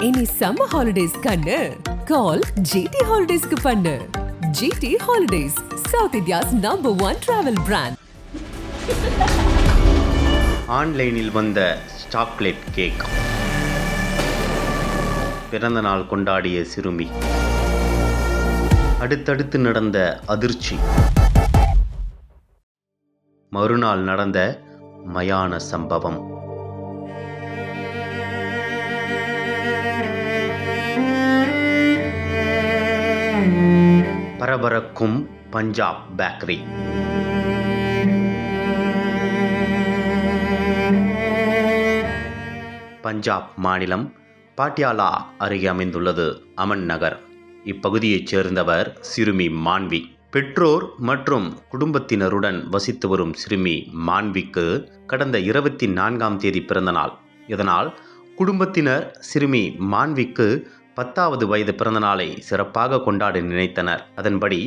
இனி summer holidays கண்ணு. கால் GT ஹாலிடேஸ்க்கு பண்ணு. GT holidays south India's number one travel brand ஆன்லைனில் வந்த சாக்லேட் கேக் பிறந்த நாள் கொண்டாடிய சிறுமி. அடுத்தடுத்து நடந்த அதிர்ச்சி. மறுநாள் நடந்த மயான சம்பவம். பரபரக்கும் பஞ்சாப் பேக்கரி. பஞ்சாப் மாநிலம் பாட்டியாலா அருகே அமைந்துள்ளது அமன் நகர். இப்பகுதியைச் சேர்ந்தவர் சிறுமி மான்வி. பெற்றோர் மற்றும் குடும்பத்தினருடன் வசித்து வரும் சிறுமி மான்விக்கு கடந்த இருபத்தி நான்காம் தேதி பிறந்த நாள். இதனால் குடும்பத்தினர் சிறுமி மான்விக்கு பத்தாவது வயது பிறந்தநாளை சிறப்பாக கொண்டாட நினைத்தனர். அதன்படி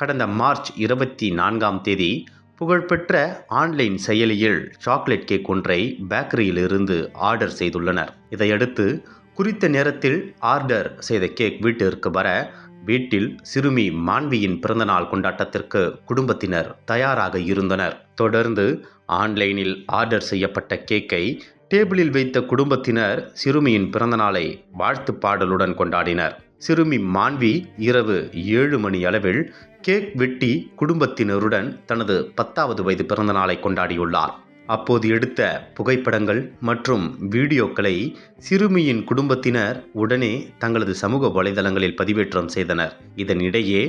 கடந்த மார்ச் இருபத்தி நான்காம் தேதி புகழ்பெற்ற ஆன்லைன் செயலியில் சாக்லேட் கேக் ஒன்றை பேக்கரியிலிருந்து ஆர்டர் செய்துள்ளனர். இதையடுத்து குறித்த நேரத்தில் ஆர்டர் செய்த கேக் வீட்டிற்கு வர வீட்டில் சிறுமி மான்வியின் பிறந்தநாள் கொண்டாட்டத்திற்கு குடும்பத்தினர் தயாராக இருந்தனர். தொடர்ந்து ஆன்லைனில் ஆர்டர் செய்யப்பட்ட கேக்கை டேபிளில் வைத்த குடும்பத்தினர் சிறுமியின் பிறந்தநாளை வாழ்த்து பாடலுடன் கொண்டாடினர். சிறுமி மான்வி இரவு ஏழு மணி அளவில் கேக் வெட்டி குடும்பத்தினருடன் தனது பத்தாவது வயது பிறந்தநாளை கொண்டாடியுள்ளார். அப்போது எடுத்த புகைப்படங்கள் மற்றும் வீடியோக்களை சிறுமியின் குடும்பத்தினர் உடனே தங்களது சமூக வலைதளங்களில் பதிவேற்றம் செய்தனர். இதனிடையே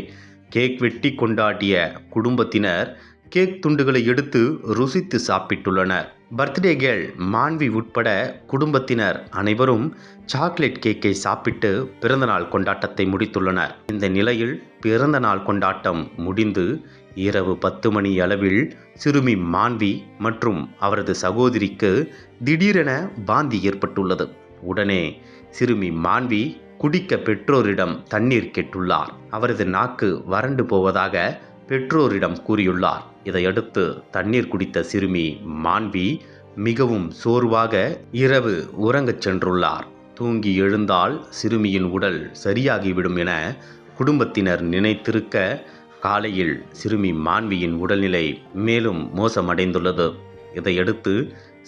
கேக் வெட்டி கொண்டாடிய குடும்பத்தினர் கேக் துண்டுகளை எடுத்து ருசித்து சாப்பிட்டுள்ளனர். பர்த்டே கேர்ள் மாண்வி உட்பட குடும்பத்தினர் அனைவரும் சாக்லேட் கேக்கை சாப்பிட்டு பிறந்தநாள் கொண்டாட்டத்தை முடித்துள்ளனர். இந்த நிலையில் பிறந்தநாள் கொண்டாட்டம் முடிந்து இரவு பத்து மணி அளவில் சிறுமி மாண்வி மற்றும் அவரது சகோதரிக்கு திடீரென வாந்தி ஏற்பட்டுள்ளது. உடனே சிறுமி மாண்வி குடிக்க பெற்றோரிடம் தண்ணீர் கேட்டுள்ளார். அவரது நாக்கு வறண்டு போவதாக பெற்றோரிடம் கூறியுள்ளார். இதையடுத்து தண்ணீர் குடித்த சிறுமி மான்வி மிகவும் சோர்வாக இரவு உறங்கச் சென்றுள்ளார். தூங்கி எழுந்தால் சிறுமியின் உடல் சரியாகிவிடும் என குடும்பத்தினர் நினைத்திருக்க காலையில் சிறுமி மான்வியின் உடல்நிலை மேலும் மோசமடைந்துள்ளது. இதையடுத்து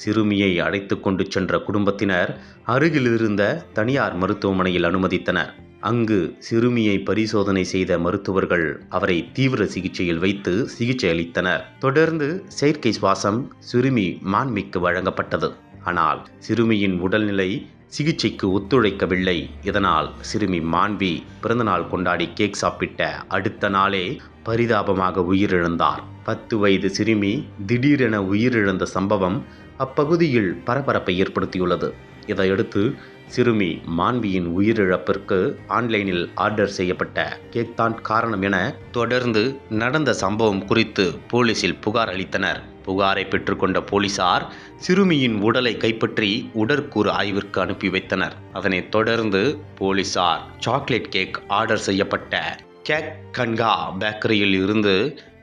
சிறுமியை அழைத்து கொண்டு சென்ற குடும்பத்தினர் அருகிலிருந்த தனியார் மருத்துவமனையில் அனுமதித்தனர். அங்கு சிறுமியை பரிசோதனை செய்த மருத்துவர்கள் அவரை தீவிர சிகிச்சையில் வைத்து சிகிச்சை அளித்தனர். தொடர்ந்து செயற்கை சுவாசம் சிறுமி மான்மிக்கு வழங்கப்பட்டது. ஆனால் சிறுமியின் உடல்நிலை சிகிச்சைக்கு ஒத்துழைக்கவில்லை. இதனால் சிறுமி மான்வி பிறந்தநாள் கொண்டாடி கேக் சாப்பிட்ட அடுத்த நாளே பரிதாபமாக உயிரிழந்தார். பத்து வயது சிறுமி திடீரென உயிரிழந்த சம்பவம் அப்பகுதியில் பரபரப்பை ஏற்படுத்தியுள்ளது. இதையடுத்து சிறுமி மான்வியின் உயிரிழப்பிற்கு ஆன்லைனில் ஆர்டர் செய்யப்பட்ட கேக் தான் காரணம் என தொடர்ந்து நடந்த சம்பவம் குறித்து போலீசில் புகார் அளித்தனர். புகாரை பெற்றுக்கொண்ட போலீசார் சிறுமியின் உடலை கைப்பற்றி உடற்கூறு ஆய்விற்கு அனுப்பி வைத்தனர். அதனைத் தொடர்ந்து போலீசார் சாக்லேட் கேக் ஆர்டர் செய்யப்பட்ட கேக் கன்கா பேக்கரியில் இருந்து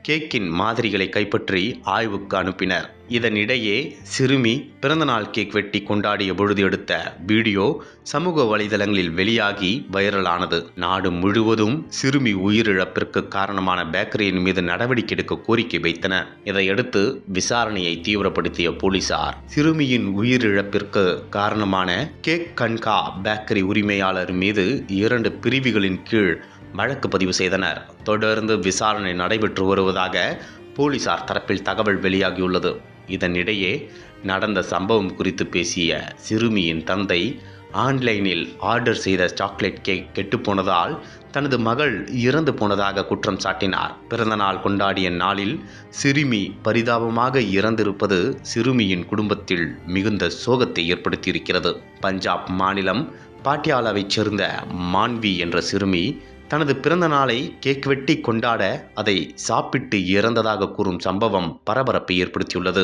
கேக்கின் மாதிரிகளை கைப்பற்றி ஆய்வுக்கு அனுப்பினர். இதனிடையே சிறுமி பிறந்தநாள் கேக் வெட்டி கொண்டாடிய பொழுது எடுத்த வீடியோ சமூக வலைதளங்களில் வெளியாகி வைரலானது. நாடு முழுவதும் சிறுமி உயிரிழப்பிற்கு காரணமான பேக்கரியின் மீது நடவடிக்கை எடுக்க கோரிக்கை வைத்தனர். இதையடுத்து விசாரணையை தீவிரப்படுத்திய போலீசார் சிறுமியின் உயிரிழப்பிற்கு காரணமான கேக் கன்கா பேக்கரி உரிமையாளர் மீது இரண்டு பிரிவுகளின் கீழ் வழக்கு பதிவு செய்தனர். தொடர்ந்து விசாரணை நடைபெற்று வருவதாக போலீசார் தரப்பில் தகவல் வெளியாகியுள்ளது. இதனிடையே நடந்த சம்பவம் குறித்து பேசிய சிறுமியின் தந்தை ஆன்லைனில் ஆர்டர் செய்த சாக்லேட் கேக் கெட்டுப்போனதால் தனது மகள் இறந்து போனதாக குற்றம் சாட்டினார். பிறந்தநாள் கொண்டாடிய நாளில் சிறுமி பரிதாபமாக இறந்திருப்பது சிறுமியின் குடும்பத்தில் மிகுந்த சோகத்தை ஏற்படுத்தியிருக்கிறது. பஞ்சாப் மாநிலம் பாட்டியாலாவைச் சேர்ந்த மான்வி என்ற சிறுமி தனது பிறந்த நாளை கேக் வெட்டி கொண்டாட அதை சாப்பிட்டு இறந்ததாக கூறும் சம்பவம் பரபரப்பை ஏற்படுத்தியுள்ளது.